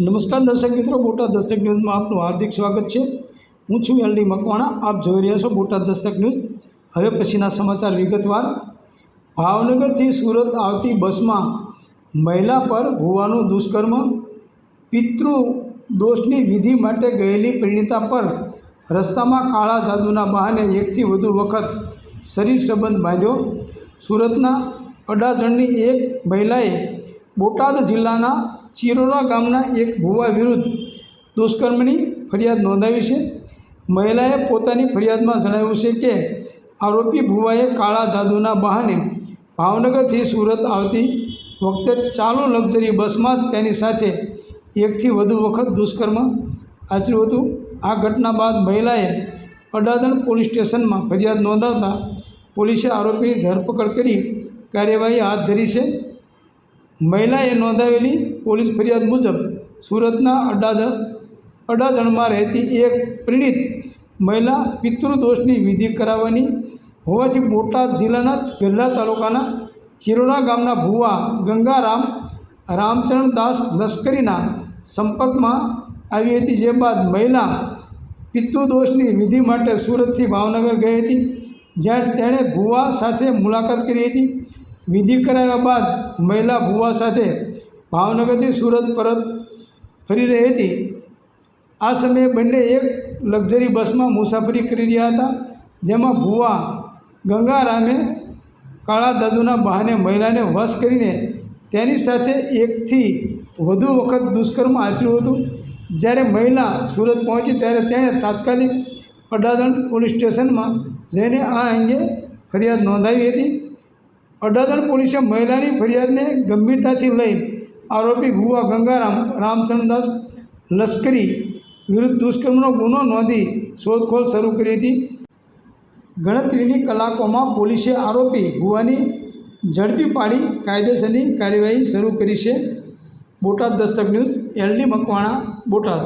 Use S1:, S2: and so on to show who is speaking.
S1: નમસ્કાર દર્શક મિત્રો, બોટાદ દસ્તક ન્યૂઝમાં આપનું હાર્દિક સ્વાગત છે. હું છું એલડી મકવાણા, આપ જોઈ રહ્યા છો બોટાદ દસ્તક ન્યૂઝ. હવે પછીના સમાચાર વિગતવાર. ભાવનગરથી સુરત આવતી બસમાં મહિલા પર ભુવાનું દુષ્કર્મ. પિતૃ દોષની વિધિ માટે ગયેલી પરિણીતા પર રસ્તામાં કાળા જાદુના બહાને એકથી વધુ વખત શરીર સંબંધ બાંધ્યો. સુરતના અડાજણની એક મહિલાએ બોટાદ જિલ્લાના ચિરોડા ગામના એક ભુવા વિરુદ્ધ દુષ્કર્મની ફરિયાદ નોંધાવી છે. મહિલાએ પોતાની ફરિયાદમાં જણાવ્યું છે કે, આરોપી ભુવાએ કાળા જાદુના બહાને ભાવનગરથી સુરત આવતી વખતે ચાલુ લક્ઝરી બસમાં તેની સાથે એકથી વધુ વખત દુષ્કર્મ આચર્યું હતું. આ ઘટના બાદ મહિલાએ અડાજણ પોલીસ સ્ટેશનમાં ફરિયાદ નોંધાવતા પોલીસે આરોપીની ધરપકડ કરી કાર્યવાહી હાથ ધરી છે. મહિલાએ નોંધાવેલી પોલીસ ફરિયાદ મુજબ સુરતના અડાજણ, અડાજણમાં રહેતી એક પરિણીત મહિલા પિતૃદોષની વિધિ કરાવવાની હોવાથી બોટાદ જિલ્લાના ગઢડા તાલુકાના ચિરોડા ગામના ભુવા ગંગારામ રામચરણદાસ લશ્કરીના સંપર્કમાં આવી હતી, જે બાદ મહિલા પિતૃદોષની વિધિ માટે સુરતથી ભાવનગર ગઈ હતી, જ્યાં તેણે ભુવા સાથે મુલાકાત કરી હતી. વિધિ કરાવ્યા બાદ મહિલા ભુવા સાથે ભાવનગરથી સુરત પરત ફરી રહી હતી. આ સમયે બંને એક લક્ઝરી બસમાં મુસાફરી કરી રહ્યા હતા, જેમાં ભુવા ગંગારામે કાળા દાદુના બહાને મહિલાને વશ કરીને તેની સાથે એકથી વધુ વખત દુષ્કર્મ આચર્યું હતું. જ્યારે મહિલા સુરત પહોંચી ત્યારે તેણે તાત્કાલિક અડાજણ પોલીસ સ્ટેશનમાં જઈને આ અંગે ફરિયાદ નોંધાવી હતી. અડાજણ પોલીસે મહિલાની ફરિયાદને ગંભીરતાથી લઈ આરોપી ભુવા ગંગારામ રામચંદ્રદાસ લશ્કરી વિરુદ્ધ દુષ્કર્મનો ગુનો નોંધી શોધખોળ શરૂ કરી હતી. ગણતરીની કલાકોમાં પોલીસે આરોપી ભુવાની ઝડપી પાડી કાયદેસરની કાર્યવાહી શરૂ કરી છે. Botad Dastak news L D Makwana, Botad.